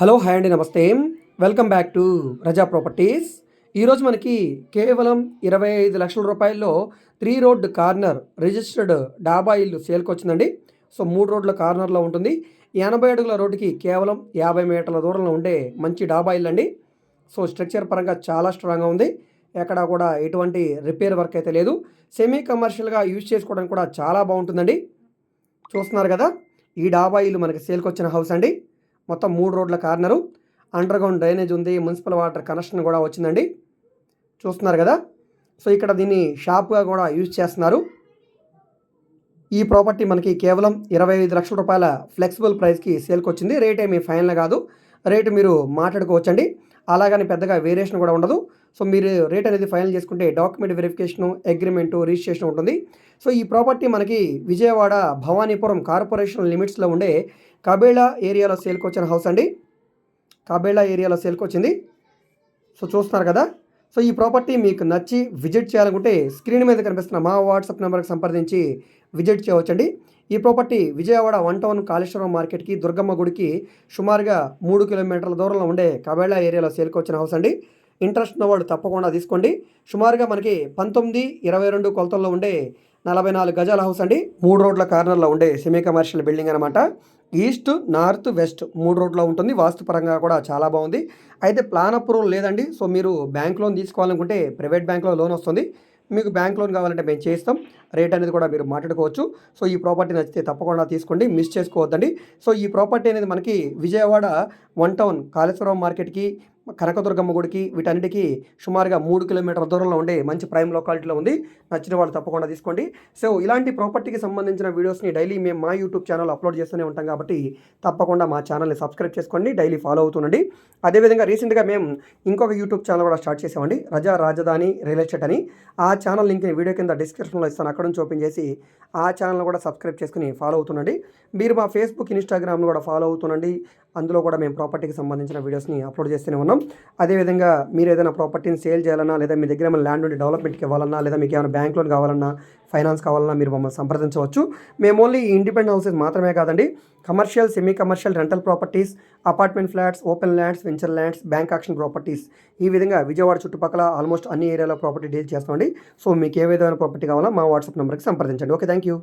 Hello hi అండి నమస్తే. Welcome back to Raza properties. ఈరోజు మనకి కేవలం ఇరవై ఐదు లక్షల రూపాయల్లో త్రీ రోడ్ కార్నర్ రిజిస్టర్డ్ డాబా ఇల్లు సేల్కి వచ్చిందండి. సో మూడు రోడ్ల కార్నర్లో ఉంటుంది. ఎనభై అడుగుల రోడ్డుకి కేవలం యాభై మీటర్ల దూరంలో ఉండే మంచి డాబా ఇల్లు అండి సో స్ట్రక్చర్ పరంగా చాలా స్ట్రాంగ్గా ఉంది. ఎక్కడా కూడా ఎటువంటి రిపేర్ వర్క్ అయితే లేదు. సెమీ కమర్షియల్గా యూజ్ చేసుకోవడానికి కూడా చాలా బాగుంటుందండి. చూస్తున్నారు కదా ఈ డాబా ఇల్లు మనకి సేల్కి వచ్చిన హౌస్ అండి. మొత్తం మూడు రోడ్ల కార్నరు. అండర్గ్రౌండ్ డ్రైనేజ్ ఉంది మున్సిపల్ వాటర్ కనెక్షన్ కూడా వచ్చిందండి. చూస్తున్నారు కదా? సో ఇక్కడ దీన్ని షాప్గా కూడా యూజ్ చేస్తున్నారు. ఈ ప్రాపర్టీ మనకి కేవలం ఇరవై ఐదు లక్షల రూపాయల ఫ్లెక్సిబుల్ ప్రైస్కి సేల్కి వచ్చింది రేట్ ఏమి ఫైనల్ కాదు. రేటు మీరు మాట్లాడుకోవచ్చండి. అలాగని పెద్దగా వేరియేషన్ కూడా ఉండదు. సో మీరు రేట్ అనేది ఫైనల్ చేసుకుంటే డాక్యుమెంట్ వెరిఫికేషను అగ్రిమెంటు రిజిస్ట్రేషన్ ఉంటుంది. సో ఈ ప్రాపర్టీ మనకి విజయవాడ భవానీపురం కార్పొరేషన్ లిమిట్స్లో ఉండే కబేళా ఏరియాలో సేల్కి వచ్చిన హౌస్ అండి. కబేళా ఏరియాలో సేల్కి వచ్చింది సో చూస్తున్నారు కదా. సో ఈ ప్రాపర్టీ మీకు నచ్చి విజిట్ చేయాలనుకుంటే స్క్రీన్ మీద కనిపిస్తున్న మా వాట్సాప్ నెంబర్కి సంప్రదించి విజిట్ చేయవచ్చండి. ఈ property Vijayawada one town Kaleswaram మార్కెట్కి దుర్గమ్మ గుడికి సుమారుగా మూడు కిలోమీటర్ల దూరంలో ఉండే కబేళా ఏరియాలో సేల్కి వచ్చిన హౌస్ అండి. ఇంట్రెస్ట్ ఉన్న తప్పకుండా తీసుకోండి. సుమారుగా మనకి పంతొమ్మిది ఇరవై రెండు కొలతల్లో ఉండే నలభై నాలుగు గజాల హౌస్ అండి. మూడు రోడ్ల కార్నర్లో ఉండే సెమీ కమర్షియల్ బిల్డింగ్ అనమాట ఈస్ట్ నార్త్ వెస్ట్ మూడు రోడ్లో ఉంటుంది. వాస్తుపరంగా కూడా చాలా బాగుంది. అయితే ప్లాన్ అప్రూవల్ లేదండి. సో మీరు బ్యాంక్ లోన్ తీసుకోవాలనుకుంటే ప్రైవేట్ బ్యాంక్లో లోన్ వస్తుంది. మీకు బ్యాంక్ లోన్ కావాలంటే మేము చేస్తాం రేట్ అనేది కూడా మీరు మాట్లాడుకోవచ్చు. సో ఈ ప్రాపర్టీ నచ్చితే తప్పకుండా తీసుకోండి. మిస్ చేసుకోవద్దండి. సో ఈ ప్రాపర్టీ అనేది మనకి విజయవాడ వన్ టౌన్ కాళేశ్వరం మార్కెట్కి కనకదుర్గమ్మ గుడికి వీటన్నిటికీ సుమారుగా మూడు కిలోమీటర్ల దూరంలో ఉండే మంచి ప్రైమ్ లొకాలిటీలో ఉంది. నచ్చిన వాళ్ళు తప్పకుండా తీసుకోండి. సో ఇలాంటి ప్రాపర్టీకి సంబంధించిన వీడియోస్ని డైలీ మేము మా యూట్యూబ్ ఛానల్ అప్లోడ్ చేస్తూనే ఉంటాం కాబట్టి తప్పకుండా మా ఛానల్ని సబ్స్క్రైబ్ చేసుకోండి డైలీ ఫాలో అవుతుండండి అదేవిధంగా రీసెంట్గా మేము ఇంకొక యూట్యూబ్ ఛానల్ కూడా స్టార్ట్ చేసామండి. రజా రాజధాని రియల్ ఎస్టేట్ అని. ఆ ఛానల్ లింక్ని వీడియో కింద డిస్క్రిప్షన్లో ఇస్తాను. అక్కడ నుంచి ఓపెన్ చేసి ఆ ఛానల్ కూడా సబ్స్క్రైబ్ చేసుకుని ఫాలో అవుతుండండి మీరు మా ఫేస్బుక్ ఇన్స్టాగ్రామ్ను కూడా ఫాలో అవుతుండండి అందులో కూడా మేము ప్రాపర్టీకి సంబంధించిన వీడియోస్ని అప్లోడ్ చేస్తూనే ఉన్నాం. అదేవిధంగా మీరు ఏదైనా ప్రాపర్టీని సేల్ చేయాలన్నా లేదా మీ దగ్గర ఏమైనా ల్యాండ్ ఉండి డెవలప్మెంట్కి ఇవ్వాలన్నా లేదా మీకు ఏమైనా బ్యాంక్ లోన్ కావాలన్నా ఫైనాన్స్ కావాలన్నా మీరు మమ్మల్ని సంప్రదించవచ్చు. మేము ఓన్లీ ఇండిపెండెంట్ హౌసెస్ మాత్రమే కాదండి commercial semi commercial rental properties apartment flats open lands venture lands bank auction properties ఈ విధంగా విజయవాడ చుట్టుపక్కల ఆల్మోస్ట్ అన్ని ఏరియాలో ప్రాపర్టీ డీల్ చేస్తామండి. సో మీకు ఏ విధమైన ప్రాపర్టీ కావాలో మా వాట్సాప్ నెంబర్కి సంప్రదించండి. Okay thank you